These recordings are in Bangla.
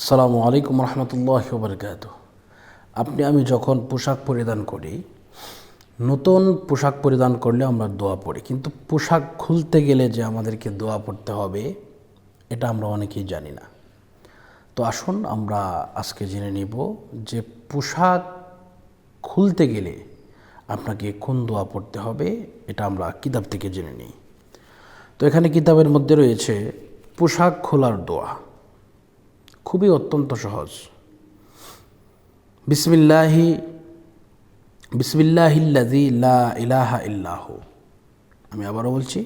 আসসালামু আলাইকুম রহমতুল্লাহ বরকাত আপনি, আমি যখন পোশাক পরিধান করি, নতুন পোশাক পরিধান করলে আমরা দোয়া পড়ি। কিন্তু পোশাক খুলতে গেলে যে আমাদেরকে দোয়া পড়তে হবে, এটা আমরা অনেকেই জানি না। তো আসুন, আমরা আজকে জেনে নিব যে পোশাক খুলতে গেলে আপনাকে কোন দোয়া পড়তে হবে, এটা আমরা কিতাব থেকে জেনে নিই। তো এখানে কিতাবের মধ্যে রয়েছে, পোশাক খোলার দোয়া। খুবই অত্যন্ত সহজ। বিসমিল্লাহি বিসমিল্লাহিল্লাজি লা ইলাহা ইল্লাহু। আমি আবারও বলছি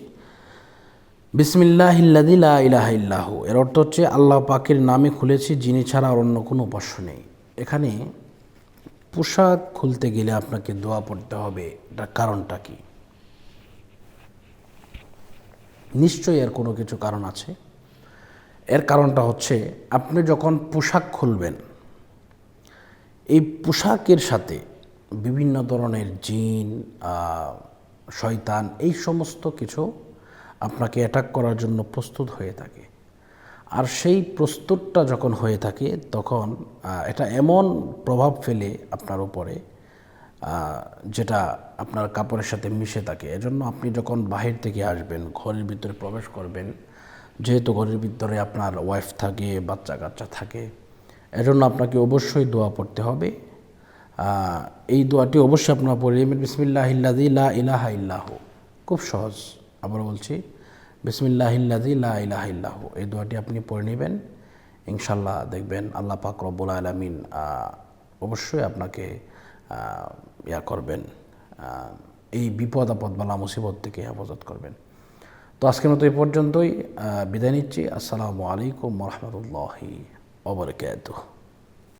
বিসমিল্লাহিল্লাজি লা ইলাহা ইল্লাহু। এর অর্থ হচ্ছে আল্লাহ পাকের নামে খুলেছি, যিনি ছাড়া আর অন্য কোনো উপাস্য নেই। এখানে পোশাক খুলতে গেলে আপনাকে দোয়া পড়তে হবে, এটার কারণটা কি? নিশ্চয়ই এর কোনো কিছু কারণ আছে। এর কারণটা হচ্ছে আপনি যখন পোশাক খুলবেন, এই পোশাকের সাথে বিভিন্ন ধরনের জিন শয়তান এই সমস্ত কিছু আপনাকে অ্যাটাক করার জন্য প্রস্তুত হয়ে থাকে। আর সেই প্রস্তুতটা যখন হয়ে থাকে, তখন এটা এমন প্রভাব ফেলে আপনার উপরে যেটা আপনার কাপড়ের সাথে মিশে থাকে। এজন্য আপনি যখন বাহির থেকে আসবেন, ঘরের ভিতরে প্রবেশ করবেন যেহেতু ঘরের ভিতরে আপনার ওয়াইফ থাকে বাচ্চা কাচ্চা থাকে, এজন্য আপনাকে অবশ্যই দোয়া পড়তে হবে। এই দোয়াটি অবশ্যই আপনার পড়ে নেবেন। বিসমিল্লাহ ইল্লাদি লা ইলাহা ইল্লাহ। খুব সহজ। আবার বলছি বিসমিল্লাহ ইল্লাদি লা ইলাহা ইল্লাহ। এই দোয়াটি আপনি পড়ে নেবেন। ইনশাল্লাহ দেখবেন আল্লাহ পাক রব্বুল আলমিন অবশ্যই আপনাকে ইয়া করবেন। এই বিপদ আপদ বালা মুসিবত থেকে হেফাজত করবেন। তো আজকের মতো এই পর্যন্তই বিদায় নিচ্ছি। আসসালামু আলাইকুম রহমতুল্লাহি ওবরকাতুহ